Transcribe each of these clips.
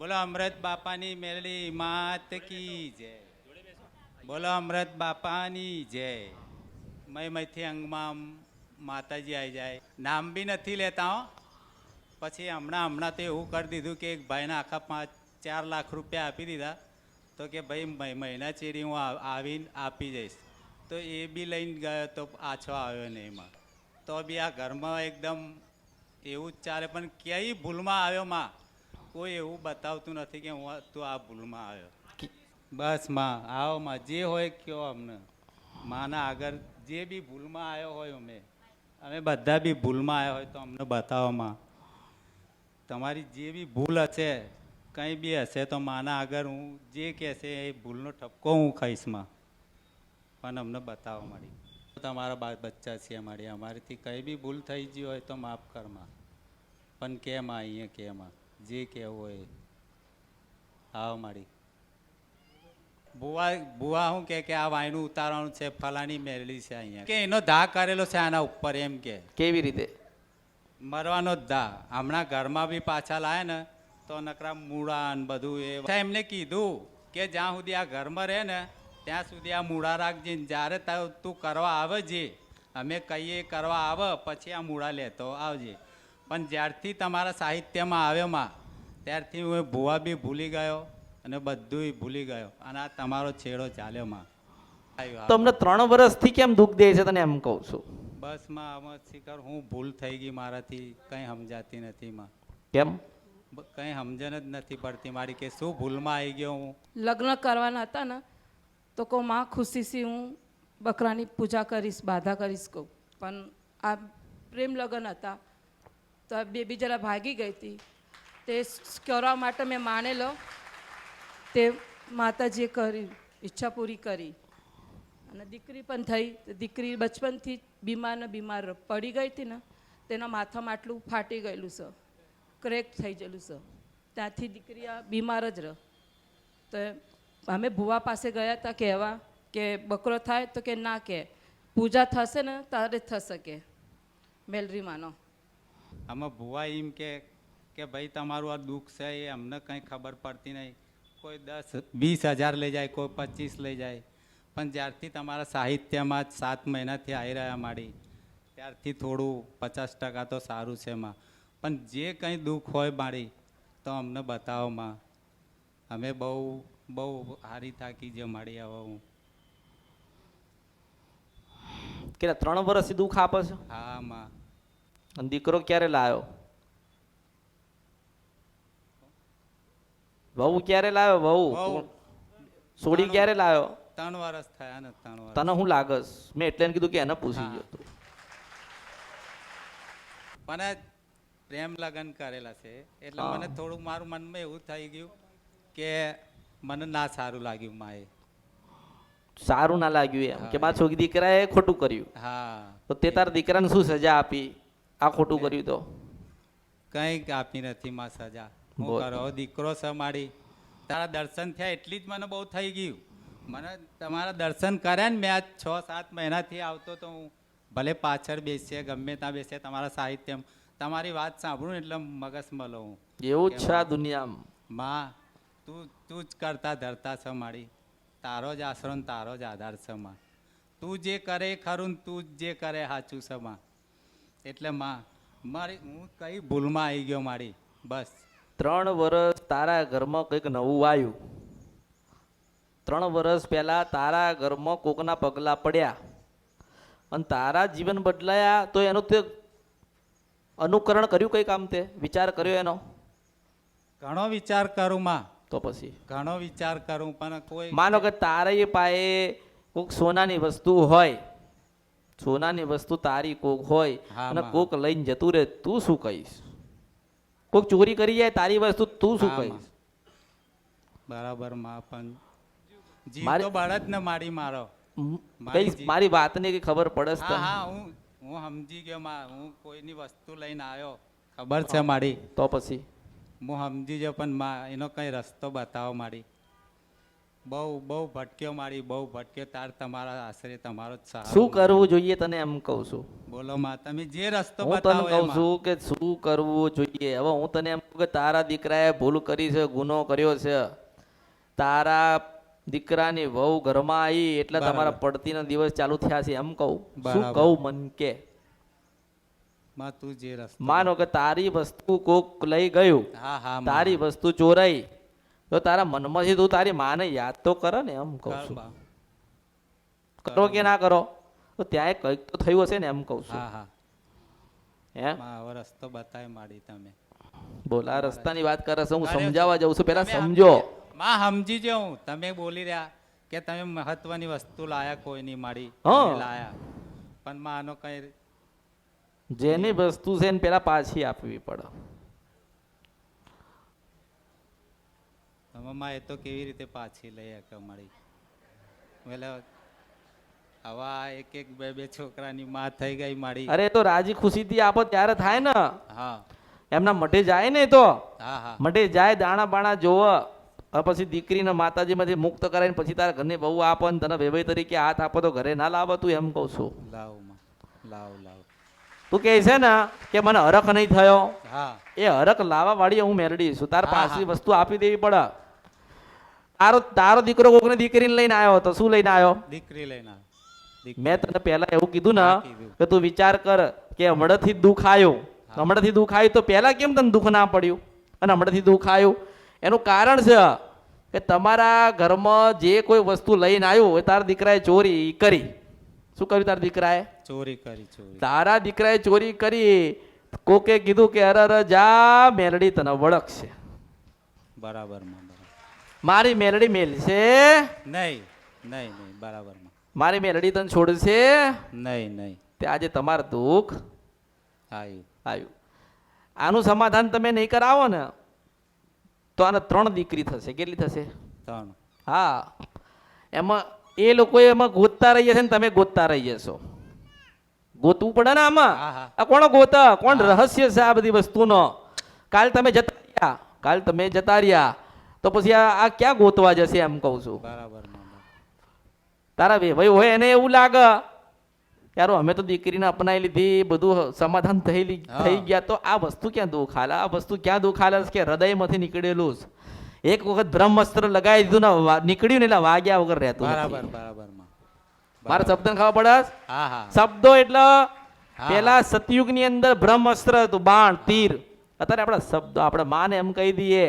બોલો અમૃત બાપાની મેલડી માત કી જય. બોલો અમૃત બાપાની જય. મય મયથી અંગમાં માતાજી આવી જાય. નામ બી નથી લેતા હો. પછી હમણાં હમણાં તો એવું કરી દીધું કે એક ભાઈને આખા પાંચ, ચાર લાખ રૂપિયા આપી દીધા. તો કે ભાઈ મહિ- મહિના ચેરી હું આવીને આપી જઈશ. તો એ બી લઈને ગયો તો પાછો આવ્યો નહીં એમાં. તો બી આ ઘરમાં એકદમ એવું જ ચાલે. પણ ક્યાંય ભૂલમાં આવ્યો માં. કોઈ એવું બતાવતું નથી કે હું તું આ ભૂલમાં આવ્યો. બસમાં આવો માં જે હોય કયો અમને. માના આગળ જે બી ભૂલમાં આવ્યો હોય અમે. અમે બધા બી ભૂલમાં આવ્યા હોય તો અમને બતાવો માં. તમારી જે બી ભૂલ હશે કંઈ બી હશે તો માના આગળ હું જે કહેશે એ ભૂલનો ઠપકો હું ખાઈશમાં. પણ અમને બતાવો મારી. તમારા બા બચ્ચા છે અમારી. અમારીથી કંઈ બી ભૂલ થઈ ગઈ હોય તો માફ કરમાં. પણ કેમ અહીંયા કેમ આ? જે કહેવું હોય. આવો મારી બુવા બુવા શું કે કે આ વાયનું ઉતારવાનું છે ફલાની મેળવી છે અહીંયા. કે એનો ધા કરેલો છે આના ઉપર એમ કે. કેવી રીતે? મરવાનો જ ધા હમણાં ઘરમાં બી પાછા લાયા ને તો નકરા મૂળા ને બધું એ એમને કીધું કે જ્યાં સુધી આ ઘરમાં રહે ને ત્યાં સુધી આ મૂળા રાખજે જ્યારે તું કરવા આવે જે અમે કહીએ કરવા આવે પછી આ મૂળા લેતો આવજે. પણ જ્યારથી તમારા સાહિત્યમાં આવ્યોમાં ત્યારથી હું ભૂવા બી ભૂલી ગયો અને બધુંય ભૂલી ગયો. અને આ તમારો છેડો ચાલ્યો માં. આવ્યો તો અમને ત્રણ વર્ષથી કેમ દુઃખ દે છે તને એમ કહું છું? બસમાં આમાં શિખર હું ભૂલ થઈ ગઈ મારાથી કંઈ સમજાતી નથી માં. કેમ? કંઈ સમજણ જ નથી પડતી મારી કે શું ભૂલમાં આવી ગયો હું? લગ્ન કરવાના હતા ને તો કહું માં ખુશીથી હું બકરાની પૂજા કરીશ બાધા કરીશ કહું. પણ આ પ્રેમ લગ્ન હતા. તો આ બેબી જરા ભાગી ગઈ હતી. તે કરવા માટે મેં માનેલો. તે માતાજીએ કરી, ઈચ્છા પૂરી કરી. અને દીકરી પણ થઈ. તો દીકરી બચપનથી બીમાર ને બીમાર પડી ગઈ હતી ને, તેના માથામાં આટલું ફાટી ગયેલું છે. ક્રેક થઈ ગયેલું છે. ત્યાંથી દીકરી આ બીમાર જ રહ. તો અમે ભુવા પાસે ગયા હતા કહેવા કે બકરો થાય તો કે ના કે પૂજા થશે ને તારે થશે કે. મેલરી માનો આમાં ભુવા એમ કે કે ભાઈ તમારું આ દુઃખ છે એ અમને કંઈ ખબર પડતી નહીં. કોઈ દસ વીસ હજાર લઈ જાય કોઈ પચીસ લઈ જાય. પણ જ્યારથી તમારા સાહિત્યમાં જ સાત મહિનાથી આવી રહ્યા મારી ત્યારથી થોડું પચાસ ટકા તો સારું છે માં પણ જે કંઈ દુઃખ હોય મારી તો અમને બતાવો માં. અમે બહુ બહુ હારી થાકી જે મળી હવે હું. કે ત્રણ વર્ષથી દુઃખ આપે છે? હા માં. અને દીકરો ક્યારે લાવ્યો વહુ ક્યારે લાવ્યો વહુ. સોડી ક્યારે લાવ્યો ત્રણ વર્ષ થયા ને ત્રણ વર્ષ તને હું લાગસ? મેં એટલે એને કીધું કે એને પૂછી ગયો તું. મને પ્રેમ લગ્ન કરેલા છે. એટલે મને થોડું મારું મનમાં એવું થઈ ગયું કે મને ના સારું લાગ્યું માએ. સારું ના લાગ્યું એમ. કે મારા છોકરી દીકરાએ ખોટું કર્યું. હા. તો તે તારા દીકરાને શું સજા આપી? આ ખોટું કર્યું તો. કંઈક આપી નથી માં સજા. હું કરો દીકરો છે મારી. તારા દર્શન થયા એટલી જ મને બહુ થઈ ગયું. મને તમારા દર્શન કર્યા ને મેં આજ છ સાત મહિનાથી આવતો તો હું ભલે પાછળ બેસીએ ગમે ત્યાં બેસીએ તમારા સાહિત્યમાં. તમારી વાત સાંભળું એટલે મગજમાં લઉં. એવું જ છે આ દુનિયામાં. માં તું તું જ કરતા ધરતા છે મારી. તારો જ આશરો ને તારો જ આધાર છે માં. તું જે કરે ખરું ને તું જ જે કરે સાચું છે માં. એટલે માં મારી હું કઈ ભૂલમાં આવી ગયો મારી? બસ. ત્રણ વર્ષ તારા ઘરમાં કંઈક નવું આવ્યું ત્રણ વર્ષ પહેલાં તારા ઘરમાં કોકના પગલાં પડ્યા. અને તારા જીવન બદલાયા તો એનું તે અનુકરણ કર્યું કઈ કામ તે? વિચાર કર્યો એનો? ઘણો વિચાર કરું માં. તો પછી? ઘણો વિચાર કરું પણ કોઈ માનો કે તારી પાસે કોઈક સોનાની વસ્તુ હોય સોનાની વસ્તુ તારી કોક હોય અને કોક લઈને જતું રહે તું શું કહીશ? કોક ચોરી કરી જાય તારી વસ્તુ તું શું કહીશ? બરાબરમાં પણ જીવ મારી- તો બળદ ને મારી. મારો કઈ ને મારી વાતની કઈ ખબર પડે હા હા હું હું સમજી ગયો માં. હું કોઈની વસ્તુ લઈને આવ્યો. ખબર છે મારી. તો પછી? હું સમજી ગયો પણ માં એનો કઈ રસ્તો બતાવો મારી. બહુ બહુ ભટક્યો મારી બહુ ભટક્યો. તાર તમારા આશરે તમારો જ સહારો શું કરવું જોઈએ તને એમ કહું છું? બોલો માં તમે જે રસ્તો હું તને કહું છું કે શું કરવું જોઈએ? હવે હું તને એમ કે તારા દીકરાએ ભૂલ કરી છે ગુનો કર્યો છે. તારા દીકરાની વહુ ઘરમાં આવી એટલે. તમારા પડતીના દિવસ ચાલુ થયા છે એમ કહું. શું. કહું મન કે? માં તું જે રસ્તો માનો કે તારી વસ્તુ કોક લઈ ગયું. હા હા માં. તારી વસ્તુ ચોરાઈ. તો તારા મનમાંથી તું તારી માને યાદ તો કરે ને એમ કહું છું. કરો કે ના કરો? તો ત્યાં કંઈક તો થયું હશે ને એમ કહું છું. હા હા. હે? રસ્તો બતાવી માડી તમે. બોલ આ રસ્તાની વાત કરે છે હું સમજાવવા જાઉં છું. પેલા સમજો. માં સમજી જાઉં. તમે બોલી રહ્યા કે તમે મહત્વની વસ્તુ લાયા કોઈ નહીં માડી લાયા. પણ માં આનો કઈ જેની વસ્તુ છે ને પેલા પાછી આપવી પડે. મમ્મા એ તો કેવી રીતે પાછી લઈ શકે મારી એટલે આવા એક એક બે બે છોકરાની માં થઈ ગઈ મારી. અરે તો રાજી ખુશીથી આપો ત્યારે થાય ને. હા. એમના મઢે જાય ને તો. હા હા. મઢે જાય દાણા બાણા જોવે. પછી દીકરીને માતાજીમાંથી મુક્ત કરાવીને પછી તારા ઘરને બહુ આપો ને તને વેવાઈ તરીકે હાથ આપો તો ઘરે ના લાવો તું એમ કહું છું. લાવ લાવ લાવ. તું કહે છે ને કે મને હરખ નહીં થયો. હા. એ હરખ લાવવા વાળી હું મેળડી છું. તાર પાસે પાછી વસ્તુ આપી દેવી પડે. તારો તારો દીકરો કોકને દીકરીને લઈને આવ્યો તો શું લઈને આવ્યો? દીકરી લઈને. મેં તને પહેલા એવું કીધું ને કે તું વિચાર કર કે હમણાંથી દુઃખ આવ્યું. હમણાંથી દુઃખ આવ્યું તો પહેલા કેમ તને દુઃખ ના પડ્યું? અને હમણાંથી દુઃખ આવ્યું. એનું કારણ છે કે તમારા ઘરમાં જે કોઈ વસ્તુ લઈને આવ્યું એ તારા દીકરાએ ચોરી કરી. શું કર્યું તારા દીકરાએ? ચોરી કરી ચોરી. તારા દીકરાએ ચોરી કરી. કોકે કીધું કે અરે જા મેલડી તને વળગશે. માં બરાબર મારી મેલડી મેલશે નહીં નહીં નહીં બરાબર મારી મેલડી તને છોડશે નહીં નહીં. તે આજે તમારું દુઃખ આવ્યું. આવ્યું. આનું સમાધાન તમે નહીં કરાવો ને તો આને ત્રણ દીકરી થશે. કેટલી થશે? ત્રણ. હા. એમાં એ લોકો એમાં ગોતતા રહી જશે ને તમે ગોતતા રહી જશો. ગોતવું પડે ને આમાં. આ કોણ ગોતા? કોણ રહસ્ય છે આ બધી વસ્તુનો? કાલ તમે જતા રહ્યા. કાલ તમે જતા રહ્યા. તો પછી આ ક્યાં ગોતવા જશે એમ કહું છું. બરાબર. તારા ભાઈ હોય એને એવું લાગે યારો અમે તો દીકરીને અપનાવી લીધી બધું સમાધાન થયેલી થઈ ગયા તો આ વસ્તુ ક્યાં દુઃખ હાલે? આ વસ્તુ ક્યાં દુઃખ હાલે? કે હૃદયમાંથી નીકળેલું જ. એક વખત બ્રહ્મસ્ત્ર લગાવી દીધું ને નીકળ્યું ને એટલે વાગ્યા વગર રહેતું બરાબર બરાબર મારા શબ્દ ખબર પડે? હા હા. શબ્દો એટલે પેલા સતયુગની અંદર બ્રહ્મસ્ત્ર હતું બાણ તીર. અત્યારે આપણા શબ્દો આપણે માને એમ કહી દઈએ.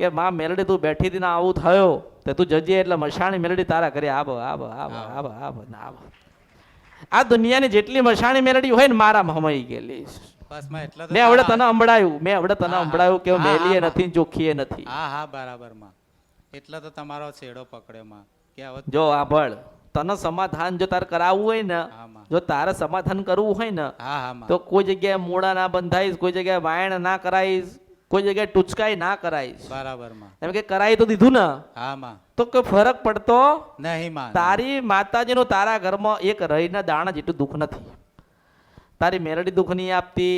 કે માં મેલડી તું બેઠી હતી ને આવું થયો. તે તું જજે એટલે મશાણી મેલડી તારા કરી આબ આબ આબ આવો ને આવો. આ દુનિયાની જેટલી મશાણી મેલડી હોય ને મારા હમાઈ ગયેલી. માં હવે તને સંભળાયું. મેં હવે તને સંભળાયું કે મેલીએ નથી ચોખ્ખીએ નથી. હા હા બરાબરમાં. એટલે તો તમારો છેડો પકડ્યો માં. કે હવે જો આભળ તને સમાધાન જો તારે કરાવવું હોય ને જો તારે સમાધાન કરવું હોય ને તો કોઈ જગ્યાએ મોડા ના બંધાઈશ કોઈ જગ્યાએ વાયણ ના કરાઈશ. કોઈ જગ્યાએ ટૂચકાઈ ના કરાય બરાબરમાં એમ કે કરાઈ તો દીધું ને. હા માં તો કોઈ ફરક પડતો? નહીં માં તારી માતાજીનું તારા ઘરમાં એક રહીના દાણા જેટલું દુઃખ નથી. તારી મેરડી દુઃખ નહીં આપતી.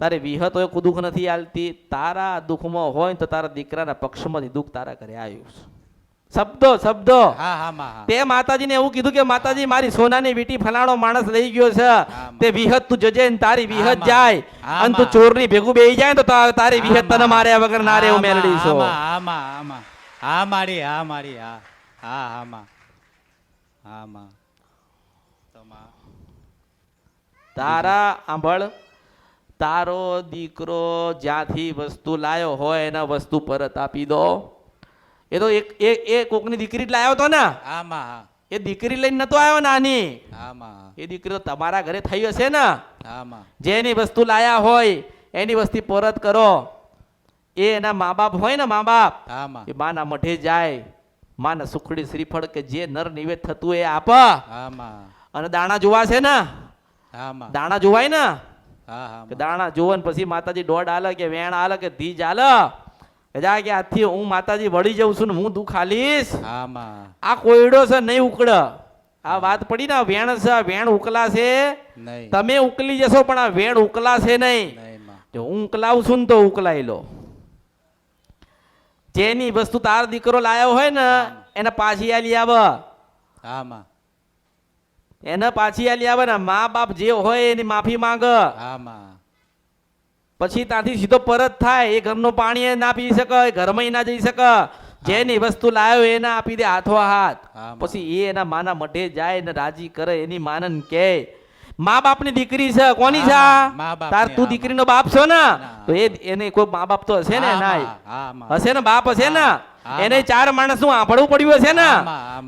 તારી વિહત હોય કોઈ દુઃખ નથી આલતી. તારા દુઃખમાં હોય તો તારા દીકરાના પક્ષમાંથી દુઃખ તારા ઘરે આવ્યું છે. શબ્દો શબ્દો. તે માતાજીને એવું કીધું કે માતાજી મારી સોનાની વીટી ફલાણો માણસ લઈ ગયો છે. તે વિહત તું જજે ને તારી વિહત જાય. અને તું. ચોરની ભેગું બેહી જાય તો તારી વિહત તને. માર્યા વગર ના રે હા, છો હા મારી હા મારી હા. હા હા માં. હા માં. તારા આંભળ તારો દીકરો જ્યાંથી વસ્તુ લાયો હોય એના વસ્તુ પરત આપી દો. એ તો એક એ એ કોકની દીકરી લાવ્યો હતો તો ને? આમાં એ દીકરી લઈને નતો આવ્યો નાની. એ દીકરી તો તમારા ઘરે થઈ હશે ને? હા માં જેની વસ્તુ લાયા હોય એની વસ્તી પરત કરો. એ એના મા બાપ હોય ને મા બાપ એ માના મઢે જાય. માના સુખડી શ્રીફળ કે જે નર નિવેદ થતું એ આપ. અને દાણા જોવા છે ને? દાણા જોવાય ને. દાણા જોવો ને પછી માતાજી દોડ આલે કે વેણ આલે કે ધીજ આલે? કે કે આથી હું માતાજી વળી જઉં છું ને હું દુઃખ હાલીશ આ કોયડો છે નહીં ઉકળ. આ વાત પડી ને વેણ છે વેણ ઉકલાશે નહીં. તમે ઉકલી જશો પણ આ વેણ ઉકલાશે નહીં. નહીં જો હું ઉકલાવું છું ને તો ઉકલાઈ લો. જેની વસ્તુ તાર દીકરો લાયો હોય ને એને પાછી આલી આવ. એને પાછી આલી આવે ને મા બાપ જે હોય એની માફી માંગ. હા માં. પછી ત્યાંથી સીધો પરત થાય. એ ઘરનું પાણી ના પી શકે ઘરમાં ના જઈ શકે. જેની વસ્તુ લાવ્યો એને આપી દે હાથો હાથ. પછી એ એના માના મઢે જાય ને રાજી કરે એની માનન કે મા બાપની દીકરી છે કોની છે તાર તું દીકરીનો બાપ છો ને? તો એ એને કોઈ મા બાપ તો હશે ને માં હશે ને બાપ હશે ને? એને ચાર માણસનું આંભળવું પડ્યું હશે ને.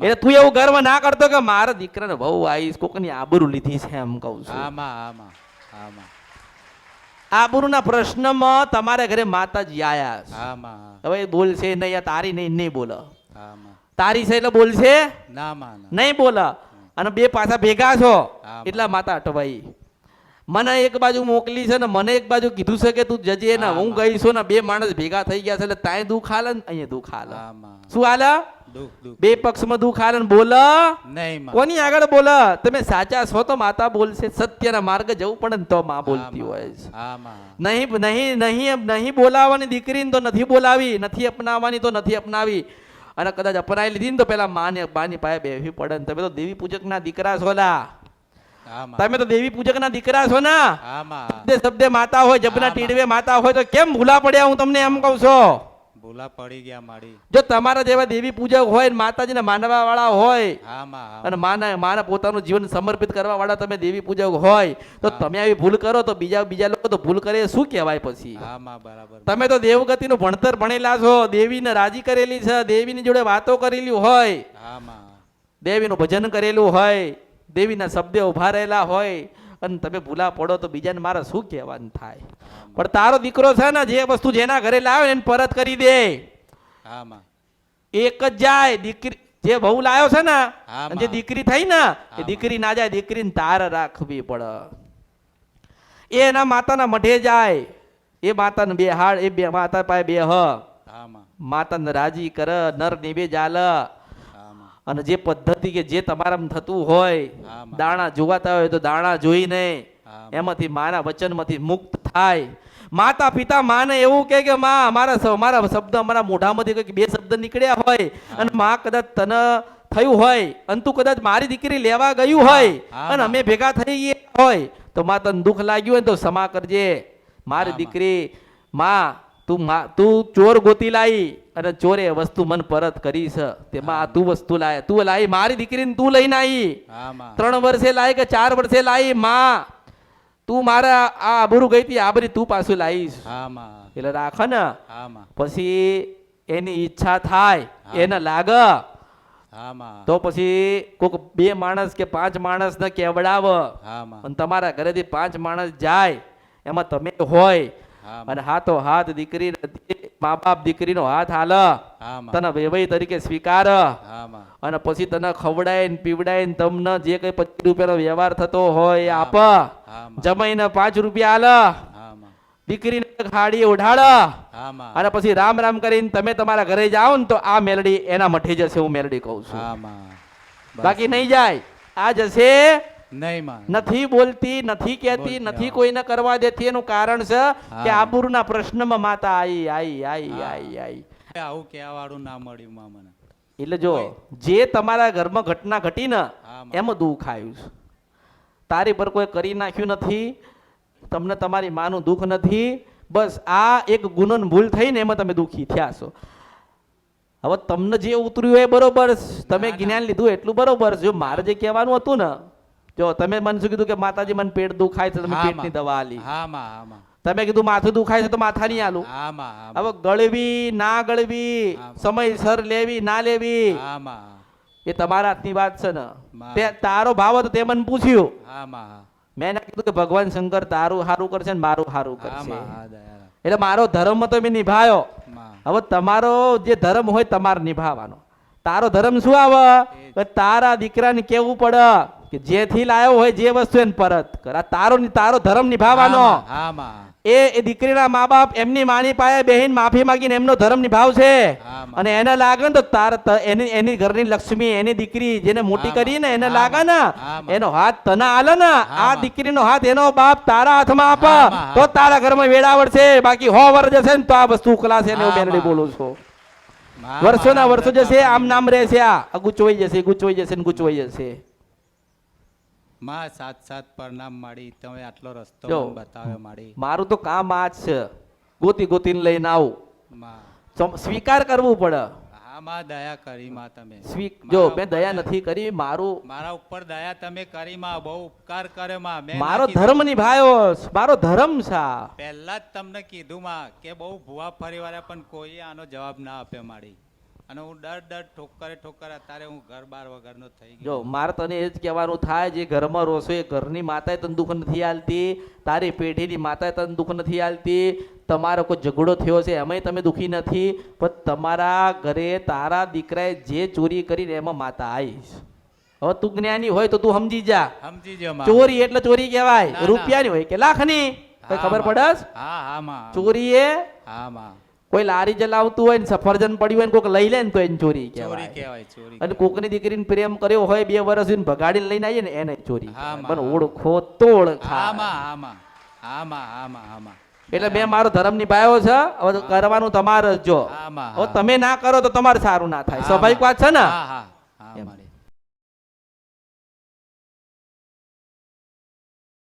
એટલે તું એવું ગર્વ ના કરતો કે મારા દીકરાને બહુ આવીશ કોકની આબરૂ લીધી છે એમ કઉ છું. આમાં આમાં હા માં. હા માં. આબરૂના પ્રશ્નમાં તમારા ઘરે માતાજી આયા હવે બોલશે નહીં તારી નહીં નહીં બોલ. તારી છે એટલે બોલશે? નહીં બોલ. અને બે પાછા ભેગા છો. એટલા માતા અટવાઈ. મને એક બાજુ મોકલી છે ને મને એક બાજુ કીધું છે કે તું જજે ને હું. ગઈ છું ને બે માણસ ભેગા થઈ ગયા છે એટલે તાય દુઃખ હાલે ને અહીંયા દુઃખ હાલ શું હાલે? બે પક્ષમાં દુઃખ હાલે બોલ. નહીં કોની આગળ બોલ? તમે સાચા છો તો માતા બોલશે. સત્યના માર્ગ જવું પડે તો માં બોલતી હોય છે નહીં નહીં નહીં નહીં બોલાવવાની દીકરીને તો નથી બોલાવી નથી અપનાવવાની તો નથી અપનાવી. અને કદાચ અપનાવી લીધી ને તો પેલા માને બાની પાસે બેહવી પડે ને. તમે તો દેવી પૂજકના દીકરા છો લા. તમે તો દેવી પૂજક ના દીકરા છો ને. શબ્દે માતા હોય જબના ટીડવે માતા હોય તો કેમ ભૂલા પડ્યા હું તમને એમ કઉ છું? ભૂલા પડી ગયા મારી. જો તમારા જેવા દેવી પૂજક હોય ને માતાજીને માનવા વાળા હોય હા માં અને માના માના પોતાનું જીવન સમર્પિત કરવા વાળા તમે દેવી પૂજક હોય તો તમે આવી ભૂલ કરો તો બીજા બીજા લોકો તો ભૂલ કરે શું કહેવાય પછી? હા માં બરાબર. તમે તો દેવગતિનું ભણતર ભણેલા છો દેવીને રાજી કરેલી છે દેવીની જોડે વાતો કરેલી હોય હા માં. દેવીનું ભજન કરેલું હોય દેવીના શબ્દે ઊભા રહેલા હોય અને તમે ભૂલા પડો તો બીજાને મારે શું કહેવાનું થાય? પણ તારો દીકરો છે ને જે વસ્તુ જેના ઘરે લાવે એને પરત કરી દે. આમાં. એક જ જાય દીકરી જે બહુ લાવ્યો છે ને જે દીકરી થઈ ને એ દીકરી ના જાય દીકરીને તાર રાખવી પડે. એ એના માતાના મઢે જાય. એ માતાને બે હાડ એ બે માતા પાસે બે હ માતાને રાજી કર નર નિવે જાલ. અને જે પદ્ધતિ કે જે તમારામાં થતું હોય દાણા જોવાતા હોય તો દાણા જોઈને એમાંથી માના વચનમાંથી મુક્ત થાય. માતા પિતા માને એવું કે કે માં અમારા મારા શબ્દ અમારા મોઢામાંથી કંઈક બે શબ્દ નીકળ્યા હોય અને માં કદાચ તને થયું હોય અને તું કદાચ મારી દીકરી લેવા ગયું હોય અને અમે ભેગા થઈ ગયા હોય તો માં તને દુઃખ લાગ્યું હોય તો ક્ષમા કરજે. મારી દીકરી માં તું તું ચોર ગોતી લાવી અને ચોરે વસ્તુ મન પરત કરી છે તેમાં આ તું વસ્તુ લાય. તું લાવી મારી દીકરીને તું લઈને આવી ત્રણ વર્ષે લાય કે ચાર વર્ષે લાવી માં? તું મારા આ આબરૂ ગઈ હતી આબરી તું પાછું લાવીશ એટલે રાખ ને. પછી એની ઈચ્છા થાય એને લાગ. તો પછી કોક બે માણસ કે પાંચ માણસ ને કેવડાવ અને તમારા ઘરેથી પાંચ માણસ જાય એમાં તમે હોય. અને હાથો હાથ દીકરી મા બાપ દીકરીનો હાથ હાલ. તને વેવાઈ તરીકે સ્વીકાર. અને પછી તને ખવડાય ને પીવડાય ને તમને જે કઈ પચીસ રૂપિયાનો વ્યવહાર થતો હોય આપ. જમાઈને પાંચ રૂપિયા હાલ. દીકરીને ખાડી ઉઢાડ અને પછી રામ રામ કરીને તમે તમારા ઘરે જાઓ ને તો આ મેલડી એના મઠે જશે હું મેલડી કહું છું. બાકી નહીં જાય. આ જશે નથી બોલતી નથી કહેતી નથી કોઈને કરવા દેતી એનું કારણ છે કે આબુરના પ્રશ્નમાં માતા આઈ આઈ આઈ આઈ આઈ. આવું કહેવા વાળું ના મળ્યું માં મને. એટલે જો જે તમારા ઘરમાં ઘટના ઘટી ને એમાં દુઃખ આવ્યું છે. તારી પર કોઈ કરી નાખ્યું નથી તમને તમારી માનું દુઃખ નથી બસ આ એક ગુનન ભૂલ થઈને એમાં તમે દુઃખી થયા છો. હવે તમને જે ઉતર્યું એ બરોબર તમે. જ્ઞાન લીધું એટલું બરોબર જો મારે જે કહેવાનું હતું ને જો તમે મને શું કીધું કે માતાજી મને પેટ દુખાય છે તમે પેટની દવા આલી. હા માં હા માં. તમે કીધું માથું દુખાય છે તો માથાની આલું. હા માં હવે ગળવી ના ગળવી સમયસર લેવી ના લેવી હા માં. એ તમારા હાથની વાત છે ને. તે તારો ભાવ હતો તે મને પૂછ્યું. માં કીધું કે ભગવાન શંકર તારું સારું કરશે ને મારું સારું કરશે. એટલે મારો ધર્મ તો મેં નિભાયો. હવે તમારો જે ધર્મ હોય તમારે નિભાવવાનો. તારો ધર્મ શું આવે? તારા દીકરાને કેવું પડે? કે જેથી લાયો હોય જે વસ્તુ એને પરત કર. આ તારો તારો ધર્મ નિભાવવાનો. એ એ દીકરીના મા બાપ એમની માની પાસે બેહીન માફી માંગીને એમનો ધર્મ નિભાવશે અને એને લાગે ને તો તાર એની એની ઘરની લક્ષ્મી એની દીકરી જેને મોટી. કરીને એને લાગે ને. એનો હાથ તને આલે ને આ દીકરીનો હાથ એનો બાપ તારા હાથમાં આપ. તો તારા ઘરમાં વેળાવડ છે બાકી હો વર જશે ને તો આ વસ્તુ ઉકલાશે ને હું બેનડી બોલું છું. વર્ષોના વર્ષો જશે આમ નામ રહેશે આ. આ ગુચવાઈ જશે ગુચવાઈ જશે ને ગુચવાઈ જશે. માં સાત સાત પરનામ માડી તમે આટલો રસ્તો બતાવ્યો માડી. મારું તો કામ આ જ છે. ગોતી ગોતીને લઈને આવું. સ્વીકાર કરવું પડે. માં દયા કરી માં તમે. જો મેં દયા નથી કરી મારું મારા ઉપર દયા તમે કરી માં બહુ ઉપકાર કર્યો માં. મેં મારો ધર્મ નિભાયો મારો ધર્મ છે પહેલા જ તમને કીધું માં કે બહુ ભૂવા ફરીવાળા પણ કોઈ આનો જવાબ ના આપ્યો માડી. અને હું ડર ડર ઠોકરે ઠોકરે અત્યારે હું ઘર બાર વગરનો થઈ જો મારે તને એ જ કહેવાનું થાય જે ઘરમાં રોસો એ ઘરની માતાએ તને દુઃખ નથી આલતી તારી પેઢીની માતાએ તને દુઃખ નથી આલતી તમારો કોઈ ઝઘડો થયો છે એમાંય તમે દુઃખી નથી પણ તમારા ઘરે તારા દીકરાએ જે ચોરી કરીને એમાં માતા આવીશ. હવે તું જ્ઞાની હોય તો તું સમજી જા. સમજી જા ચોરી એટલે ચોરી કહેવાય. ના. રૂપિયાની હોય કે લાખની? ખબર. પડસ હા હા ચોરી એ હા માં કોઈ લારી ચલાવતું હોય ને સફરજન પડ્યું હોય ને કોઈક લઈ લે ને તો એને ચોરી કહેવાય. અને કોકની દીકરીને પ્રેમ કર્યો હોય બે વર્ષ ભગાડીને લઈને આવીએ ને એને ચોરી. પણ ઓળખો તો એટલે મેં મારો ધર્મ નિભાવ્યો છે હવે કરવાનું તમારે જો તમે ના કરો તો તમારે સારું ના થાય. સ્વાભાવિક વાત છે ને?